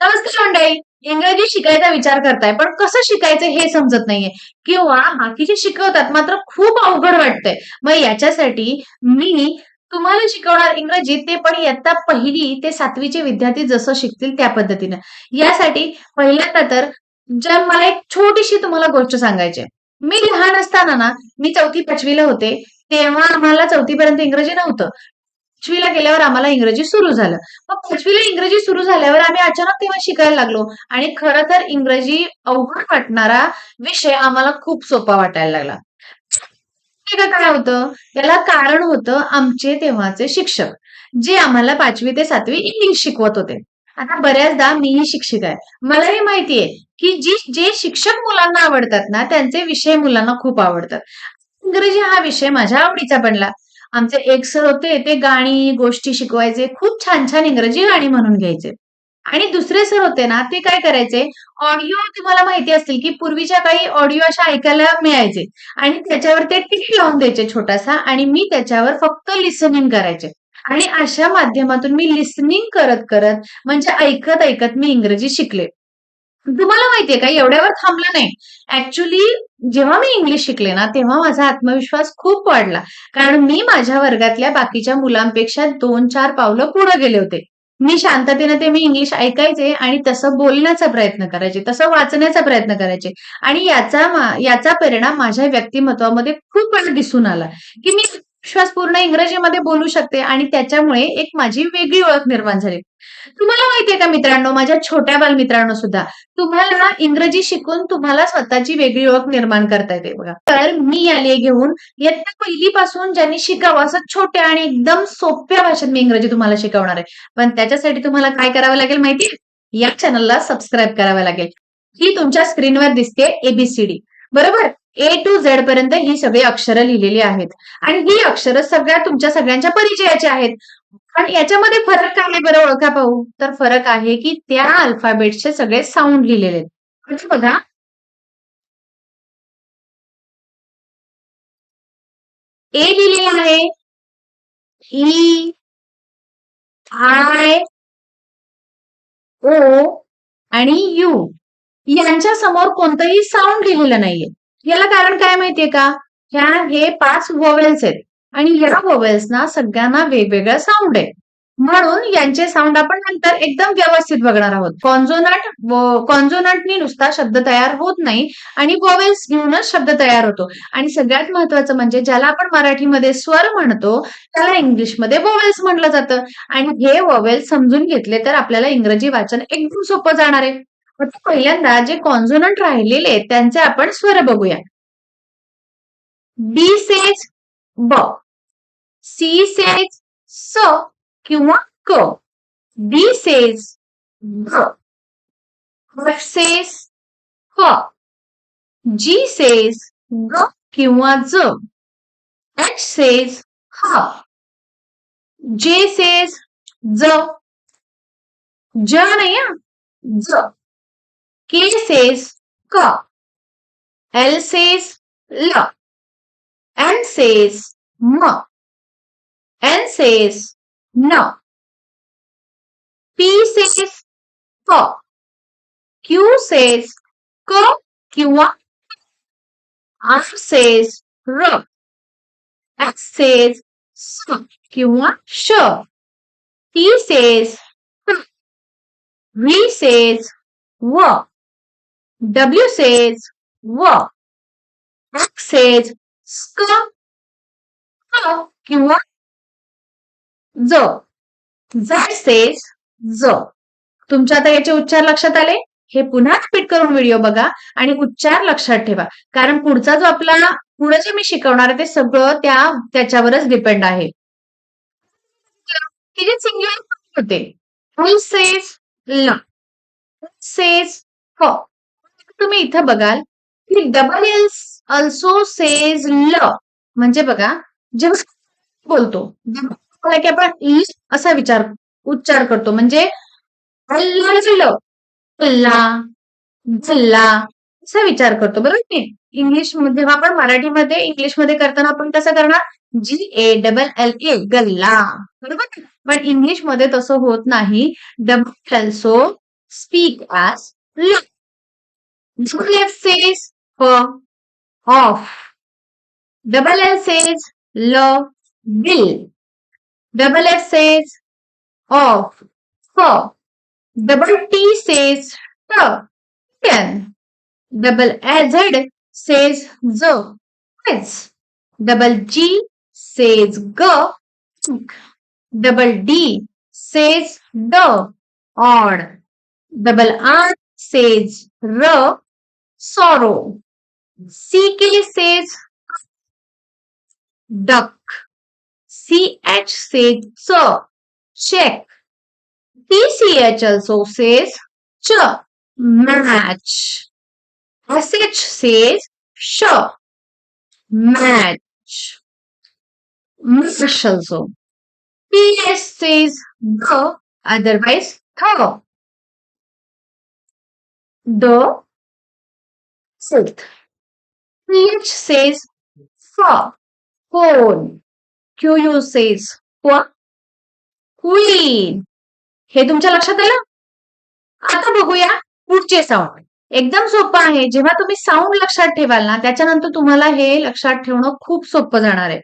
नमस्कार मंडळी इंग्रजी शिकायचा विचार करताय पण कसं शिकायचं हे समजत नाहीये. किंवा बाकीचे शिकवतात मात्र खूप अवघड वाटतंय. मग याच्यासाठी मी तुम्हाला शिकवणार इंग्रजी ते पण इयत्ता पहिली ते सातवीचे विद्यार्थी जसं शिकतील त्या पद्धतीनं. यासाठी पहिल्यांदा तर जर मला एक छोटीशी तुम्हाला गोष्ट सांगायची मी लहान असताना ना मी चौथी पाचवीला होते तेव्हा आम्हाला चौथीपर्यंत इंग्रजी नव्हतं. पाचवीला गेल्यावर आम्हाला इंग्रजी सुरू झालं. मग पाचवीला इंग्रजी सुरू झाल्यावर आम्ही अचानक तेव्हा शिकायला लागलो आणि खरं तर इंग्रजी अवघड वाटणारा विषय आम्हाला खूप सोपा वाटायला लागला. काय होतं? त्याला कारण होतं आमचे तेव्हाचे शिक्षक, जे आम्हाला पाचवी ते सातवी इंग्लिश शिकवत होते. आता बऱ्याचदा मीही शिक्षिक आहे. मलाही माहितीये की जी जे शिक्षक मुलांना आवडतात ना, त्यांचे विषय मुलांना खूप आवडतात. इंग्रजी हा विषय माझ्या आवडीचा बनला. आमचे एक सर होते, ते गाणी, गोष्टी शिकवायचे. खूप छान-छान इंग्रजी गाणी म्हणून घ्यायचे. आणि दुसरे सर होते ना, ते काय करायचे, ऑडिओ तुम्हाला माहिती असतील, की पूर्वीच्या काळी ऑडिओ अशा ऐकायला मिळायचे आणि त्याच्यावर ते टिक लावून द्यायचे छोटासा आणि मी त्याच्यावर फक्त लिसनिंग करायचे. आणि अशा माध्यमातून मी लिसनिंग करत-करत म्हणजे ऐकत-ऐकत मी इंग्रजी शिकले. तुम्हाला माहितीये का एवढ्यावर थांबलं नाही. ऍक्च्युली जेव्हा मी इंग्लिश शिकले ना, तेव्हा माझा आत्मविश्वास खूप वाढला. कारण मी माझ्या वर्गातल्या बाकीच्या मुलांपेक्षा 2-4 पावलं पुढे गेले होते. मी शांततेनं ते मी इंग्लिश ऐकायचे आणि तसं बोलण्याचा प्रयत्न करायचे, तसं वाचण्याचा प्रयत्न करायचे आणि याचा याचा परिणाम माझ्या व्यक्तिमत्वामध्ये खूप दिसून आला, की मी विश्वासपूर्ण इंग्रजीमध्ये बोलू शकते आणि त्याच्यामुळे एक माझी वेगळी ओळख निर्माण झाली. तुम्हाला माहितीये का मित्रांनो, माझ्या छोट्या बालमित्रांनो सुद्धा, तुम्हाला इंग्रजी शिकून तुम्हाला स्वतःची वेगळी ओळख निर्माण करता येते बघा. तर मी आली घेऊन इयत्ता पहिलीपासून ज्यांनी शिकावं असं छोट्या आणि एकदम सोप्या भाषेत मी इंग्रजी तुम्हाला शिकवणार आहे. पण त्याच्यासाठी तुम्हाला काय करावं लागेल माहितीये? या चॅनलला सबस्क्राईब करावं लागेल. ही तुमच्या स्क्रीनवर दिसते एबीसीडी बरोबर? ए टू झेड पर्यंत ही सगळी अक्षरं लिहिलेली आहेत आणि ही अक्षरं सगळ्या तुमच्या सगळ्यांच्या परिचयाची आहेत. पण याच्यामध्ये फरक काय आहे बरं ओळखा पाहू? तर फरक आहे, की त्या अल्फाबेटचे सगळे साऊंड लिहिलेले आहेत. म्हणजे बघा ए लिहिलेला आहे. ई, आय, ओ आणि यू यांच्या समोर कोणतंही साऊंड लिहिलेलं नाहीये. याला कारण काय माहितीये का? ह्या हे पाच वोवेल्स आहेत आणि या वोवेल्सना सगळ्यांना वेगवेगळा साऊंड आहे. म्हणून यांचे साऊंड आपण नंतर एकदम व्यवस्थित बघणार आहोत. कॉन्झोनट कॉन्झोनटनी नुसता शब्द तयार होत नाही आणि वोवेल्स घेऊनच शब्द तयार होतो आणि सगळ्यात महत्वाचं म्हणजे ज्याला आपण मराठीमध्ये स्वर म्हणतो, त्याला इंग्लिशमध्ये वोवेल्स म्हटलं जातं आणि हे वोवेल्स समजून घेतले तर आपल्याला इंग्रजी वाचन एकदम सोपं जाणार आहे. आता पहिल्यांदा जे कॉन्झोनंट राहिलेले आहेत त्यांचे आपण स्वर बघूया. बी सेज ब. सी सेज स किंवा क. बी सेज ग. सेज ह. जी सेज ग किंवा ज. एच सेज ह. जे सेज ज. ज नाही ज. K says ka. L says la. M says ma. N says na. P says ka. Q says ka kiwa. R says r. X says sa kiwa sh. T says v says wa. W says व. X says स्क, क किंवा ज. Z says ज. तुमच्या आता याचे उच्चार लक्षात आले? हे पुन्हा रिपीट करून व्हिडिओ बघा आणि उच्चार लक्षात ठेवा. कारण पुढचा जो आपला पुढे जे मी शिकवणार आहे ते सगळं त्या त्याच्यावरच डिपेंड आहे. हे सिंग्युलर होते. सेज ल. सेज ह. तुम्ही इथं बघाल, की डबल एल्स अल्सो सेज ल. म्हणजे बघा, जेव्हा बोलतो, जेव्हा की आपण ई असा विचार उच्चार करतो. म्हणजे अल्ला, असा विचार करतो. बरोबर की इंग्लिशमध्ये जेव्हा आपण मराठीमध्ये इंग्लिशमध्ये करताना आपण कसं करणार? जी ए डबल एल ए गल्ला. बरोबर? पण इंग्लिशमध्ये तसं होत नाही. Double also speak as l. F says f, off. Double L says l, will. Double F says off, f. Double T says t, can. Double Z says z, quiz. Double G says go. Double D says d, odd. Double R says r, sorrow. CK says duck. CH says ch, check. TCH also says ch, match. SH says sh, match. Mash also. PS says g, otherwise th. The sixth. PH says fa, phone. QU says qua, queen. हे तुमच्या लक्षात आलं? आता बघूया पुढचे sound एकदम सोपं आहे. जेव्हा तुम्ही साऊंड लक्षात ठेवाल ना त्याच्यानंतर तुम्हाला हे लक्षात ठेवणं खूप सोपं जाणार आहे.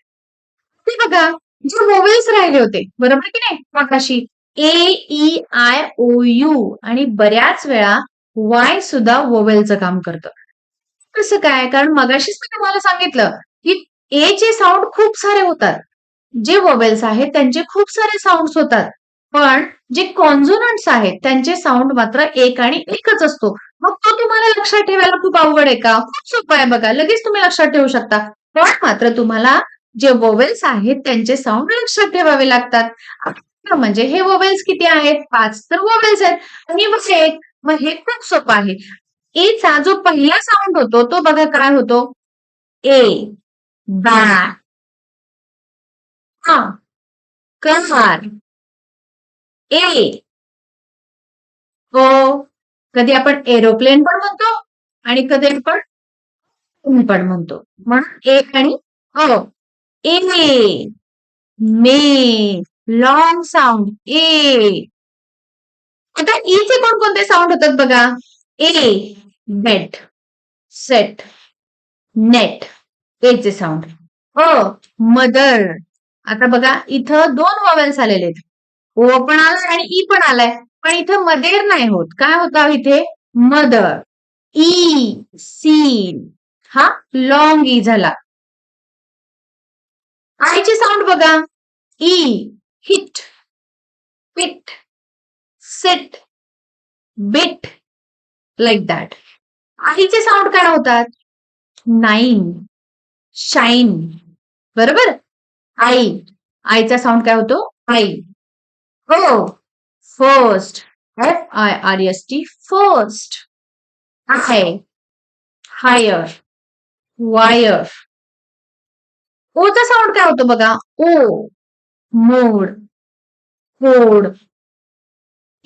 ते बघा जे मोबाईल्स राहिले होते बरोबर की नाही? मागाशी. A E I O U आणि बऱ्याच वेळा वाय सुद्धा वोवेलचं काम करतं. कसं काय? कारण मगाशीच मी तुम्हाला सांगितलं की ए चे साऊंड खूप सारे होतात. जे वॉवेल्स आहेत त्यांचे खूप सारे साऊंड होतात. पण जे कॉन्झोनंट्स आहेत त्यांचे साऊंड मात्र एक आणि एकच असतो. मग तो तुम्हाला लक्षात ठेवायला खूप अवघड आहे का? खूप सोपं आहे बघा. लगेच तुम्ही लक्षात ठेवू शकता. पण मात्र तुम्हाला जे वोवेल्स आहेत त्यांचे साऊंड लक्षात ठेवावे लागतात. आता म्हणजे हे वोवेल्स किती आहेत? पाच तर वोवेल्स आहेत. आणि मग एक मग हे खूप सोपं आहे. एचा जो पहिला साऊंड होतो तो बघा काय होतो? ए बॅट हा. कार ए ओ कधी आपण एरोप्लेन पण म्हणतो आणि कधी आपण पण म्हणतो. म्हणून ए आणि ओ ए मे लॉंग साऊंड ए आता e ईचे कोणकोणते साऊंड होतात बघा? ए बेड सेट नेट एचे साऊंड ओ मदर आता बघा इथं दोन वॉवेल्स आलेले आहेत. ओ पण आलाय आणि ई पण आलाय. पण इथं मदेर नाही होत. काय होता इथे? मदर ई सीन हा लॉंग ई e झाला. आईचे साऊंड बघा. E hit pit sit bit like that आईचे साऊंड काय होतात नाईन शाईन बरोबर? आई आईचा साऊंड काय होतो? आई हो. First F I R S T first आहे हायर वायर ओचा साऊंड काय होतो बघा? ओ मोड कोड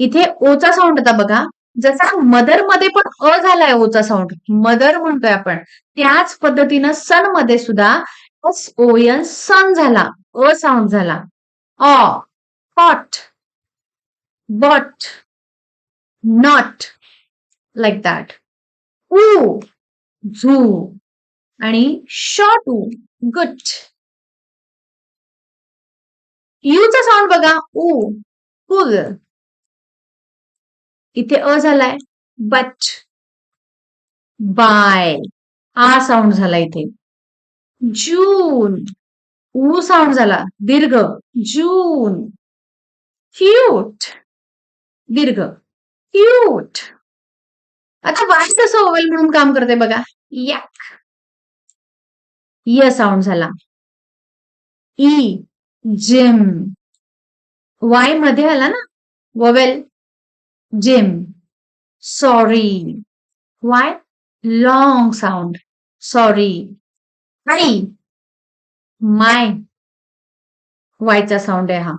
इथे ओचा साऊंड होता बघा. जसा मदरमध्ये पण अ झालाय ओचा साऊंड मदर म्हणतोय आपण. त्याच पद्धतीनं सनमध्ये सुद्धा एस ओ एन सन झाला. अ साऊंड झाला. अ hot but not like that U zoo आणि शॉर्ट ऊ गुट यूचा साऊंड बघा. ऊ पुल इथे अ झालाय. But by. आ साऊंड झाला इथे. जून. ऊ साऊंड झाला. दीर्घ. जून. क्यूट दीर्घ. क्यूट आता वाय कसं ओवेल म्हणून काम करते बघा. याक य साऊंड झाला. ई जिम वायमध्ये आला ना? Vowel gym sorry Y long sound sorry I my वायचा साऊंड आहे हा.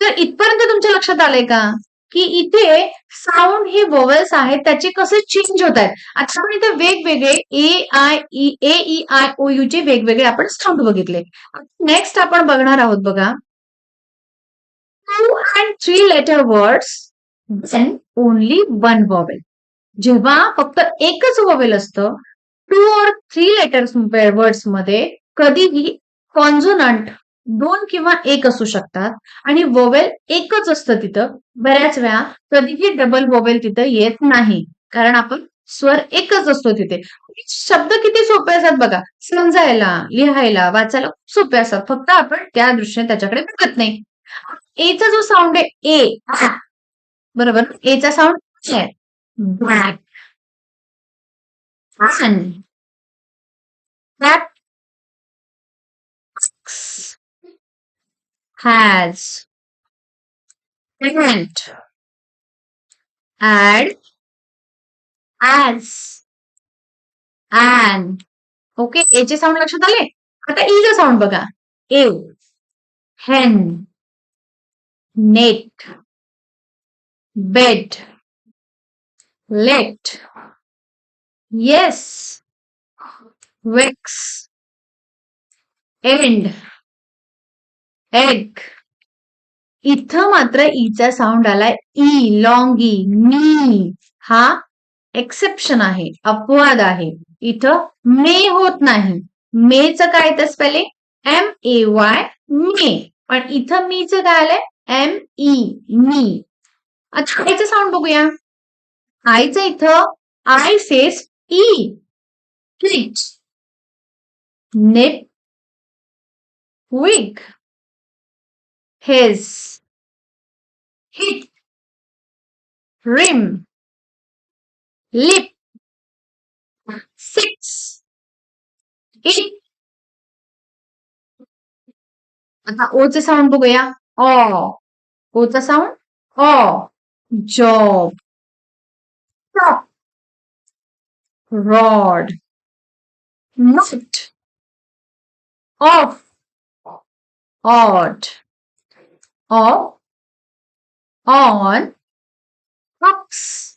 तर इथपर्यंत तुमच्या लक्षात आलंय का? की इथे साऊंड हे वोवल्स आहेत त्याचे कसे चेंज होत आहेत? आता आपण इथे वेगवेगळे A I E A E I O U चे वेगवेगळे आपण साऊंड बघितले. नेक्स्ट आपण बघणार आहोत बघा. Two and three letter words then only one vowel जेव्हा फक्त एकच वॉवेल असतं टू और थ्री लेटर्स वर्ड्समध्ये कधीही कॉन्झोनंट दोन किंवा एक असू शकतात आणि वॉवेल एकच असतं तिथं. बऱ्याच वेळा कधीही डबल वॉवेल तिथं येत नाही कारण आपण स्वर एकच असतो तिथे. शब्द किती सोपे असतात बघा. समजायला लिहायला वाचायला खूप सोपे असतात. फक्त आपण त्या दृष्टीने त्याच्याकडे बघत नाही. एचा जो साऊंड आहे ए बरोबर? एचा साऊंड आहे black that has went add as and okay एचे sound लक्षात आले? आता ईचा साऊंड बघा. एव hen net bed let yes vex end egg. इथं मात्र ईचा साऊंड आलाय ई लॉंग ई मी हा एक्सेप्शन आहे अपवाद आहे. इथं मे होत नाही. मेचं काय तर spelling M A Y may पण इथं मीचं काय आलंय? एम ई मी अच्छा आयचं साऊंड बघूया. आयचं इथं आय सेस ई क्लिच नेप wig, his hit rim lip six it आता ओचं साऊंड बघूया. Oh, What's the sound? Oh, Job. Prop. Rod. Not. Off. Odd. Off. On. Ups.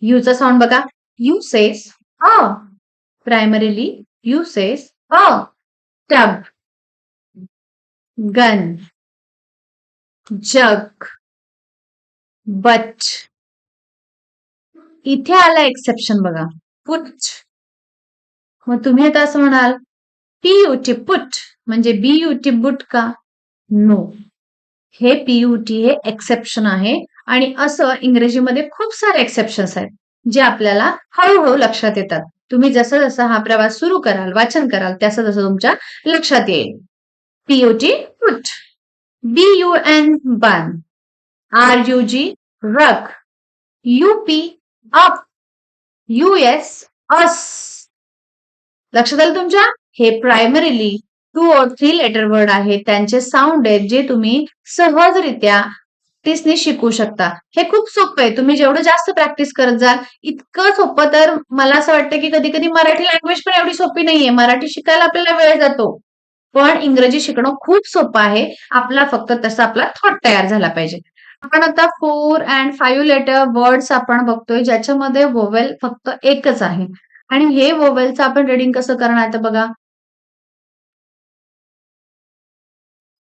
Use the sound Baga You says ah. Primarily you says a. Tub. Gun. Jug but इथे आला exception बघा. Put मग तुम्ही आता असं म्हणाल PUT put म्हणजे B U T but का? नो. हे पीयूटी हे एक्सेप्शन आहे. आणि असं इंग्रजीमध्ये खूप सारे एक्सेप्शन्स आहेत जे आपल्याला हळूहळू लक्षात येतात. तुम्ही जसं जसं हा प्रवास सुरू कराल वाचन कराल तसं तसं तुमच्या लक्षात येईल. P U T put B-U-N, bun R-U-G, rug. U-P, up. U-S, us लक्षात आलं तुमच्या? हे प्रायमरीली टू और थ्री लेटर वर्ड आहेत. त्यांचे साऊंड आहेत जे तुम्ही सहजरित्या प्रॅक्टिसने शिकू शकता. हे खूप सोपं आहे. तुम्ही जेवढं जास्त प्रॅक्टिस करत जाल इतकं सोपं तर मला असं वाटतं की कधी कधी मराठी लँग्वेज पण एवढी सोपी नाहीये. मराठी शिकायला आपल्याला वेळ जातो. पण इंग्रजी शिकणं खूप सोपं आहे. आपला फक्त तसा आपला थॉट तयार झाला पाहिजे. आपण आता four and five letter words आपण बघतोय ज्याच्यामध्ये वोवेल फक्त एकच आहे. आणि हे वोवेलचं आपण रिडिंग कसं करणार तर बघा.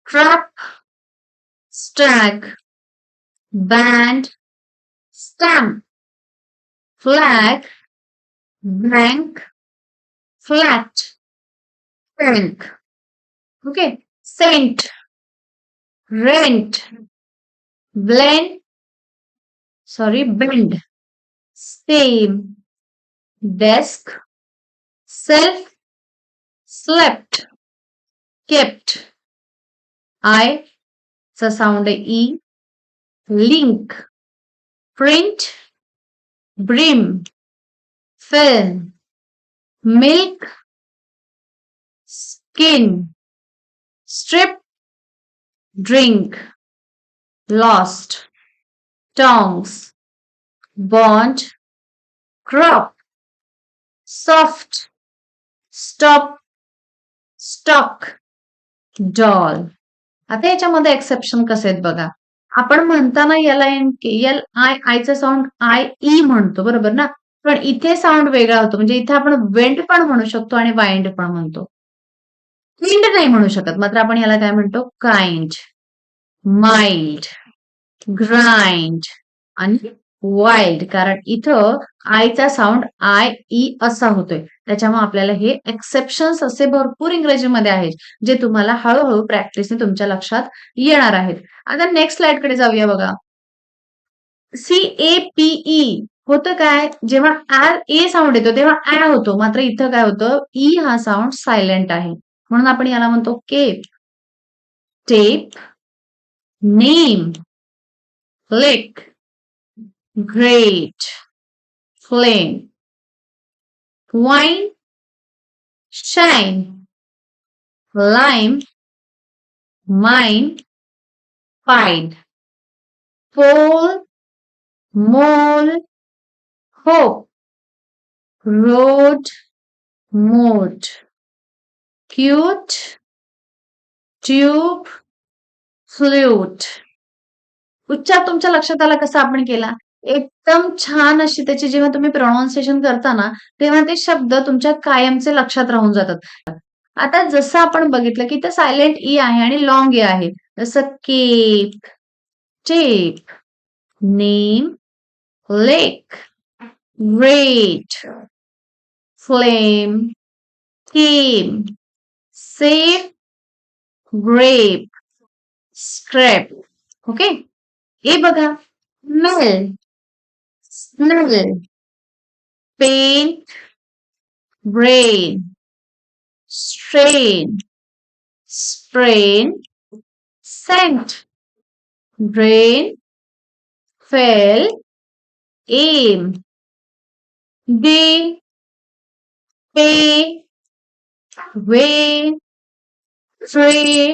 Trap, stack band stamp flag bank flat bank Okay. Sent. rent, blend, sorry, Bend. same, desk, self, slept, kept. I, the sound E, link, print, brim, Film. milk, skin, strip, strip drink lost tongs bond crop soft stop stock doll आता याच्यामध्ये exception कसे आहेत बघा? आपण म्हणताना याला L I आयचा sound I E म्हणतो बरोबर ना? पण इथे साऊंड वेगळा होतो. म्हणजे इथे आपण वेंड पण म्हणू शकतो आणि वाइंड पण म्हणतो. विंड नाही म्हणू शकत. मात्र आपण याला काय म्हणतो? काइंड माइल्ड ग्राइंड आणि वाईल्ड कारण इथं आयचा साऊंड आय ई असा होतोय. त्याच्यामुळे आपल्याला हे एक्सेप्शन्स असे भरपूर इंग्रजीमध्ये आहेत जे तुम्हाला हळूहळू प्रॅक्टिसने तुमच्या लक्षात येणार आहेत. आता नेक्स्ट स्लाइडकडे जाऊया बघा. सी ए पीई होतं काय? जेव्हा आर ए साऊंड येतो तेव्हा ऍ होतो. मात्र इथं काय होतं? ई हा साऊंड सायलेंट आहे. म्हणून आपण याला म्हणतो cape tape name lick great flame wine shine lime mine फाईड pole mole hope, road, mode, cute, tube flute उच्चार तुमच्या लक्षात आला कसा आपण केला. एकदम छान अशी त्याची जेव्हा तुम्ही प्रोनाऊन्सिएशन करता ना तेव्हा ते शब्द तुमच्या कायमचे लक्षात राहून जातात. आता जसं आपण बघितलं की ते सायलेंट ई आहे आणि लॉंग ए e आहे. जसं cape tape name lake rate flame came safe grape scrap okay हे बघा smell smell paint brain strain sprain scent drain fell aim day pay way tray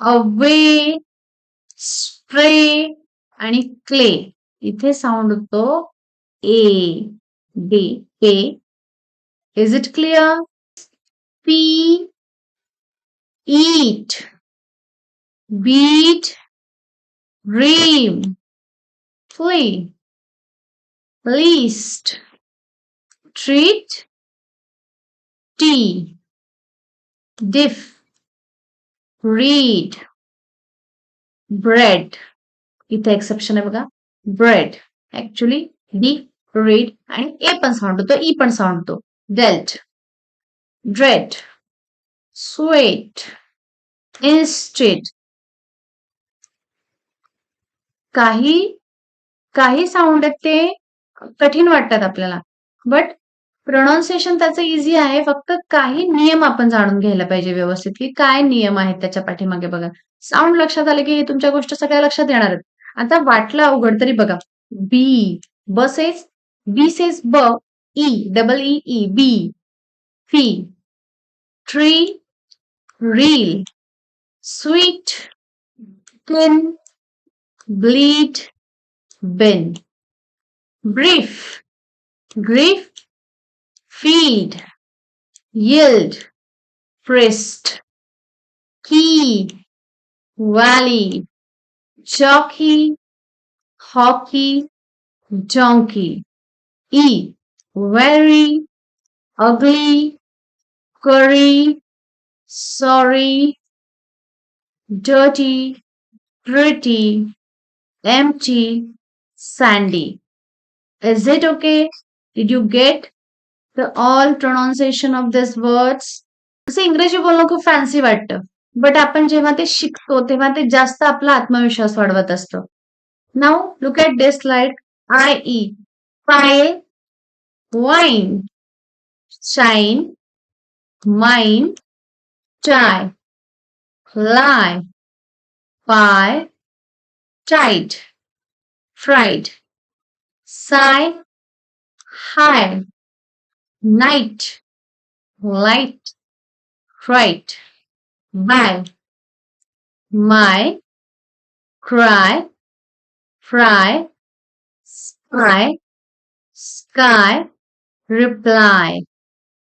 away spray आणि clay. इथे sound होतो A B pay is it clear pea eat beat dream flea least treat, tea, diff, read, bread. इथे exception आहे बघा. Bread actually D read आणि ए पण sound होतो. E पण साऊंड होतो. डेल्ट ड्रेड स्वेट इन्स्टेट काही काही साऊंड आहेत ते कठीण वाटतात आपल्याला. बट प्रोनाऊन्सिएशन त्याचं इझी आहे. फक्त काही नियम आपण जाणून घ्यायला पाहिजे व्यवस्थित की काय नियम आहेत त्याच्या पाठीमागे बघा. साऊंड लक्षात आले की हे तुमच्या गोष्ट सगळ्या लक्षात येणार आहेत. आता वाटलं अवघड तरी बघा. बी बसेस बी सेस ब E double E E bee fee tree reel sweet keen bleed been brief grief feed, yield, frist, key, valley, jockey, hockey, donkey, e, very, ugly, curry, sorry, dirty, pretty, empty, sandy. Is it okay? Did you get the all pronunciation of this words असं इंग्रजी बोलणं खूप fancy वाटतं but आपण जेव्हा ते शिकतो तेव्हा ते जास्त आपला आत्मविश्वास वाढवत असतो now look at this light I E file wine shine mine chai lie pie tight fried sigh high. Night, light, fright, bang, my, cry, fry, spy, sky, reply.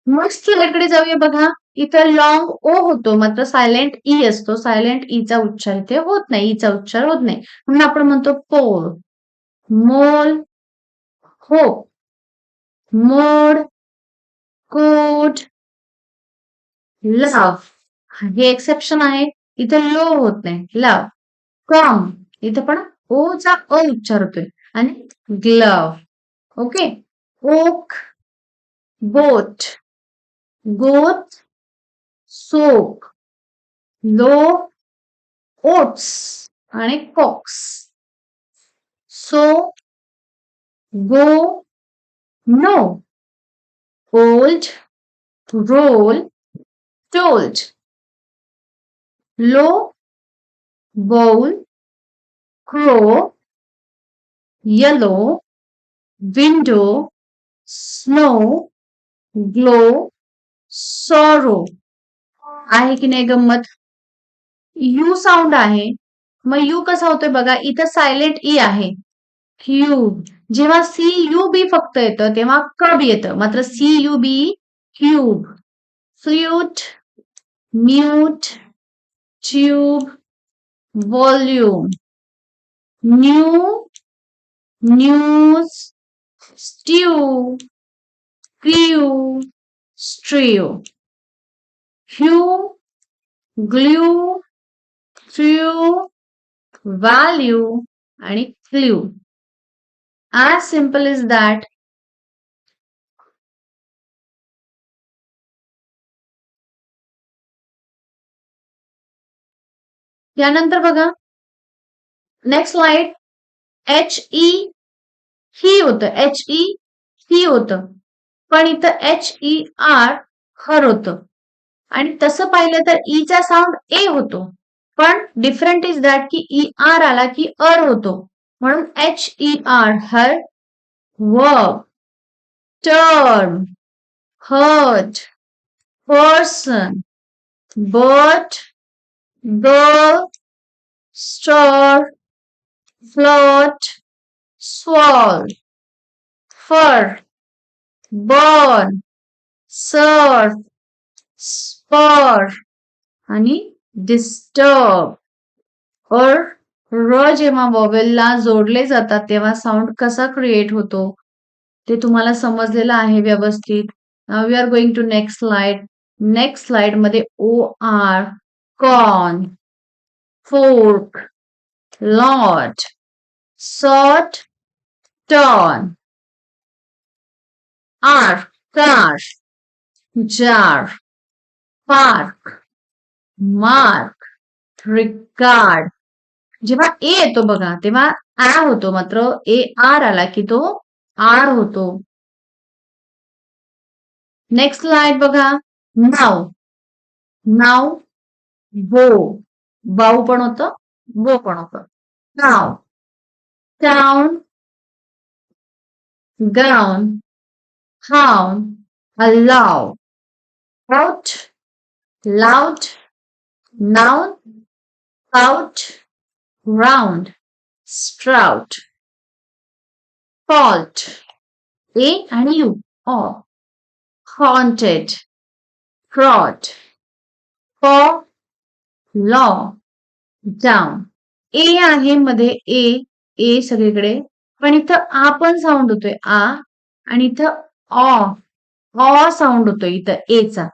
मग कडे जाऊया बघा. इथं लॉंग ओ होतो मात्र सायलेंट ई e असतो. Silent ईचा e उच्चार इथे होत नाही. E ईचा उच्चार होत नाही. म्हणून आपण म्हणतो pole mole hope mode coat love हे एक्सेप्शन आहे. इथे लो होत नाही. लव कम इथं पण ओचा अ उच्चार होतोय. आणि glove okay oak boat goat soak low oats आणि coax so go no old roll told low bowl crow. Yellow window snow glow sorrow. आहे की नाही गंमत? यू साऊंड आहे. मग यू कसा होतोय बघा. इथं सायलेंट ई आहे. क्यूब जेव्हा सी यू बी फक्त येतं तेव्हा कब येतं? मात्र C U B cube flute mute tube volume new news stew crew strew hue glue through value आणि flu as simple as that. यानंतर बघा. Next slide H E he होतं. H E he होतं. पण इथं H E R हर होतं. आणि तसं पाहिलं तर ईचा साऊंड ए होतो. पण डिफरंट इज दॅट की ई आर आला की अर होतो. Madam, H-E-R, her, verb, term, hurt, person, boat, boat store, float, swallow, fur, born, surf, spur, honey, disturb, or र जेव्हा वॉवेलला जोडले जातात तेव्हा साऊंड कसा क्रिएट होतो? ते तुम्हाला समजलेलं आहे व्यवस्थित. We are going to next slide next स्लाइडमध्ये O R corn fork lot sort torn R car jar park mark regard जेव्हा ए येतो बघा तेव्हा आ होतो मात्र ए आर आला की तो आर होतो. नेक्स्ट स्लाइड बघा. नाव. नाव बो बाऊ पण होतं बो पण होतं. नाव. टाउन गाऊन हाऊन allow. Out loud noun out round sprout fault a आणि u or haunted fraud for law down. A आहे मध्ये ए ए सगळीकडे. पण इथं आ पण साऊंड होतोय आ. आणि इथं ऑ ऑ साऊंड होतोय इथं एचा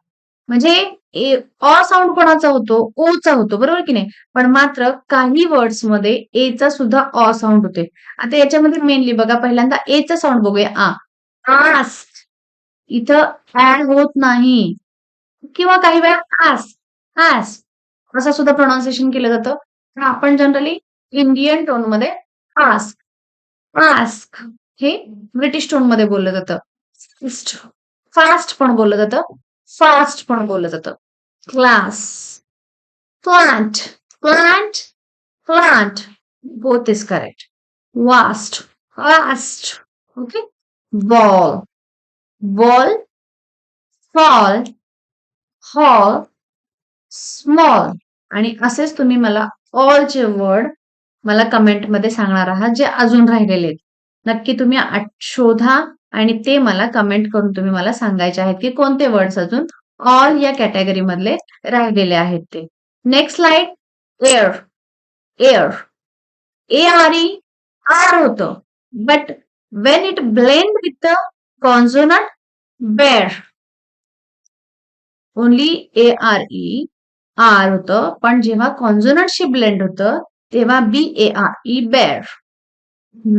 म्हणजे ए ऑ साऊंड कोणाचा होतो? ओचा होतो. बरोबर की नाही? पण मात्र काही वर्ड्समध्ये एचा सुद्धा ऑ साऊंड होतोय. आता याच्यामध्ये मेनली बघा पहिल्यांदा एचा साऊंड बघूया. आ. आस्ट इथं ऍड होत नाही. किंवा काही वेळा आस आस असं सुद्धा प्रोनाउन्सिएशन केलं जातं. आपण जनरली इंडियन टोनमध्ये आस्क आस्क हे ब्रिटिश टोनमध्ये बोललं जातं. फास्ट पण बोललं जातं. फास्ट पण बोललं जातं. Class. Plant plant plant both is correct vast vast okay ball ball fall hall small आणि असेच तुम्ही मला ऑलचे वर्ड मला कमेंटमध्ये सांगणार आहात जे अजून राहिलेले आहेत. नक्की तुम्ही शोधा. आणि ते मला कमेंट करून तुम्ही मला सांगायचे आहेत की कोणते वर्ड्स अजून ऑल या कॅटेगरी मधले राहिलेले आहेत ते. Next slide air air A R E R होतं. But when it blend with the consonant bare only A R E R होतं. पण जेव्हा कॉन्झोनटशी ब्लेंड होतं तेव्हा B A R E bear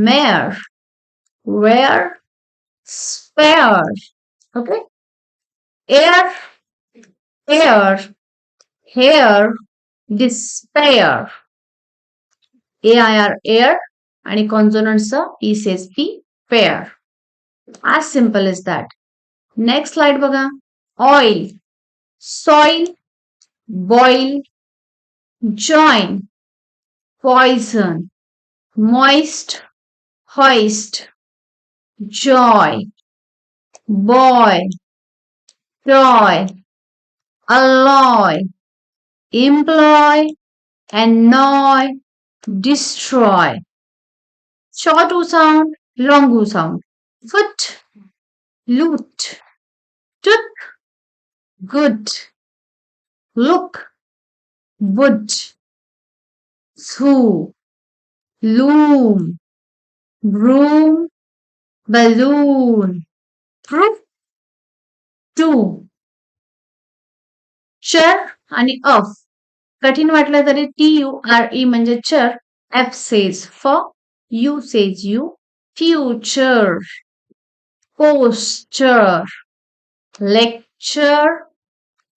mare where spare okay air air hair despair A I R air आणि कॉन्झोनंटचं E says P pair as simple as that next slide बघा oil soil boil join poison moist hoist joy boy joy alloy employ annoy destroy. short u sound long u sound. foot, loot, took, good, look, wood, through, loom, broom, balloon, proof, to. चर आणि अफ कठीण वाटलं तरी T U R E म्हणजे चर F says for U says U future posture, lecture,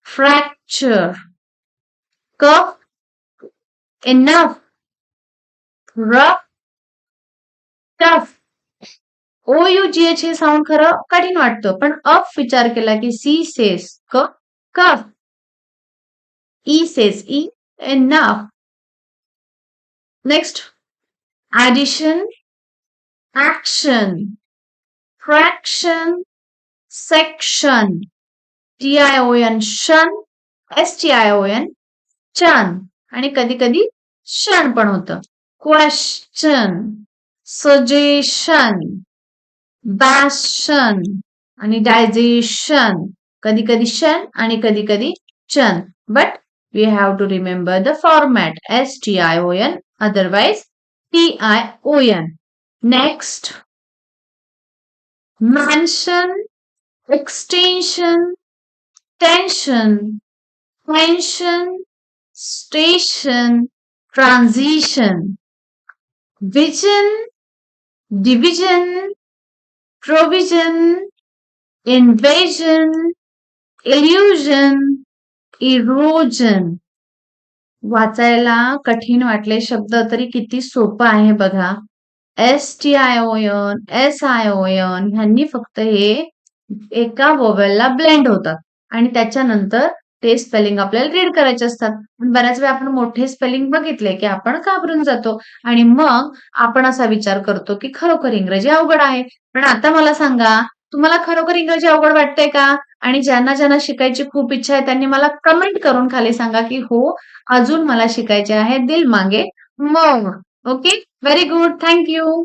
fracture, cuff, enough, rough, tough. O U G H हे sound खरं कठीण वाटतं पण अफ विचार केला की सी सेस क cough. E says E enough next addition action fraction section T I O N शन, S T I O N चन आणि कधी कधी क्षण पण होतं. क्वेश्चन सजेशन बॅशन आणि डायजेशन कधी कधी शन आणि कधी कधी शन but we have to remember the format S-T-I-O-N otherwise T-I-O-N. Next, mansion, extension, tension, pension, station, transition, vision, division, provision, invasion, illusion, erosion. वाचायला कठीण वाटले शब्द तरी किती सोपं आहे बघा एस टी आय ओयन एस आय ओयन ह्यांनी फक्त हे एका वोवेलला ब्लेंड होतात आणि त्याच्यानंतर ते स्पेलिंग आपल्याला रीड करायचे असतात. बऱ्याच वेळा आपण मोठे स्पेलिंग बघितले की आपण घाबरून जातो. आणि मग आपण असा विचार करतो की खरोखर इंग्रजी अवघड आहे. पण आता मला सांगा तुम्हाला खरोखर इंग्रजी अवघड वाटतंय का? आणि ज्यांना ज्यांना शिकायची खूप इच्छा आहे त्यांनी मला कमेंट करून खाली सांगा की हो अजून मला शिकायचे आहे दिल मागे. मग okay very good thank you